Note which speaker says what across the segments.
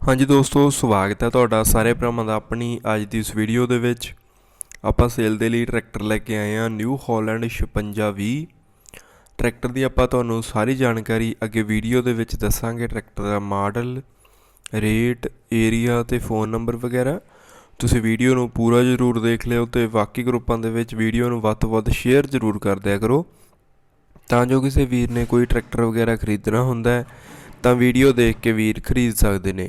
Speaker 1: ਹਾਂਜੀ ਦੋਸਤੋ, ਸਵਾਗਤ ਹੈ ਤੁਹਾਡਾ ਸਾਰੇ ਭਰਾਵਾਂ ਦਾ ਆਪਣੀ ਅੱਜ ਦੀ ਇਸ ਵੀਡੀਓ ਦੇ ਵਿੱਚ। ਆਪਾਂ ਸੇਲ ਦੇ ਲਈ ਟਰੈਕਟਰ ਲੈ ਕੇ ਆਏ ਹਾਂ ਨਿਊ ਹਾਲੈਂਡ 5620 ਟਰੈਕਟਰ ਦੀ ਆਪਾਂ ਤੁਹਾਨੂੰ ਸਾਰੀ ਜਾਣਕਾਰੀ ਅੱਗੇ ਵੀਡੀਓ ਦੇ ਵਿੱਚ ਦੱਸਾਂਗੇ ਟਰੈਕਟਰ ਦਾ ਮਾਡਲ ਰੇਟ ਏਰੀਆ ਤੇ ਫੋਨ ਨੰਬਰ ਵਗੈਰਾ। ਤੁਸੀਂ ਵੀਡੀਓ ਨੂੰ ਪੂਰਾ ਜ਼ਰੂਰ ਦੇਖ ਲਿਓ ਤੇ ਬਾਕੀ ਗਰੁੱਪਾਂ ਦੇ ਵਿੱਚ ਵੀਡੀਓ ਨੂੰ ਵੱਧ ਤੋਂ ਵੱਧ ਸ਼ੇਅਰ ਜ਼ਰੂਰ ਕਰ ਦਿਆ ਕਰੋ। ਤਾਂ ਜੋ ਕਿਸੇ ਵੀਰ ਨੇ ਕੋਈ ਟਰੈਕਟਰ ਵਗੈਰਾ ਖਰੀਦਣਾ ਹੁੰਦਾ ਹੈ, ਤਾਂ ਵੀਡੀਓ ਦੇਖ ਕੇ ਵੀਰ ਖਰੀਦ ਸਕਦੇ ਨੇ।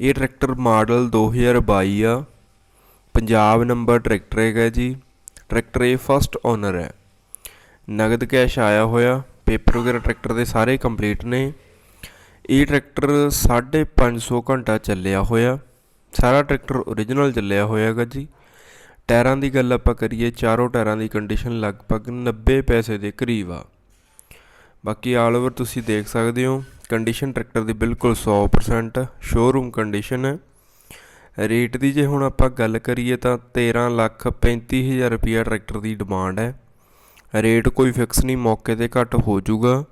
Speaker 1: ਇਹ ਟਰੈਕਟਰ ਮਾਡਲ 2022 ਆ। ਪੰਜਾਬ ਨੰਬਰ ਟਰੈਕਟਰ ਹੈਗਾ ਜੀ। ਟਰੈਕਟਰ ਇਹ ਫਸਟ ਓਨਰ ਹੈ। ਨਗਦ ਕੈਸ਼ ਆਇਆ ਹੋਇਆ। ਪੇਪਰ ਵਗੈਰਾ ਟਰੈਕਟਰ ਦੇ ਸਾਰੇ ਕੰਪਲੀਟ ਨੇ। ਇਹ ਟਰੈਕਟਰ 550 ਘੰਟਾ ਚੱਲਿਆ ਹੋਇਆ। ਸਾਰਾ ਟਰੈਕਟਰ ਓਰੀਜਨਲ ਚੱਲਿਆ ਹੋਇਆ ਹੈਗਾ ਜੀ। ਟਾਇਰਾਂ ਦੀ ਗੱਲ ਆਪਾਂ ਕਰੀਏ, ਚਾਰੋਂ ਟਾਇਰਾਂ ਦੀ ਕੰਡੀਸ਼ਨ ਲਗਭਗ 90 ਪੈਸੇ ਦੇ ਕਰੀਬ ਆ। ਬਾਕੀ ਆਲ ਓਵਰ ਤੁਸੀਂ ਦੇਖ ਸਕਦੇ ਹੋ। ਕੰਡੀਸ਼ਨ ਟਰੈਕਟਰ ਦੀ ਬਿਲਕੁਲ 100% ਸ਼ੋਰੂਮ ਕੰਡੀਸ਼ਨ ਹੈ। ਰੇਟ ਦੀ ਜੇ ਹੁਣ ਆਪਾਂ ਗੱਲ ਕਰੀਏ ਤਾਂ 13 ਲੱਖ 35000 ਰੁਪਿਆ ਟਰੈਕਟਰ ਦੀ ਡਿਮਾਂਡ ਹੈ। ਰੇਟ ਕੋਈ ਫਿਕਸ ਨਹੀਂ, ਮੌਕੇ ਤੇ ਘੱਟ ਹੋ ਜਾਊਗਾ।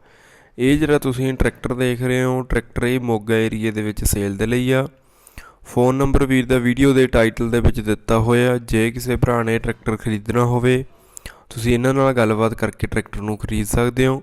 Speaker 1: ਇਹ ਜਿਹੜਾ ਤੁਸੀਂ ਟਰੈਕਟਰ ਦੇਖ ਰਹੇ ਹੋ ਟਰੈਕਟਰ ਇਹ ਮੋਗਾ ਏਰੀਏ ਦੇ ਵਿੱਚ ਸੇਲ ਦੇ ਲਈ ਆ। ਫੋਨ ਨੰਬਰ ਵੀਰ ਦਾ ਵੀਡੀਓ ਦੇ ਟਾਈਟਲ ਦੇ ਵਿੱਚ ਦਿੱਤਾ ਹੋਇਆ। ਜੇ ਕਿਸੇ ਭਰਾ ਨੇ ਟਰੈਕਟਰ ਖਰੀਦਣਾ ਹੋਵੇ, ਤੁਸੀਂ ਇਹਨਾਂ ਨਾਲ ਗੱਲਬਾਤ ਕਰਕੇ ਟਰੈਕਟਰ ਨੂੰ ਖਰੀਦ ਸਕਦੇ ਹੋ।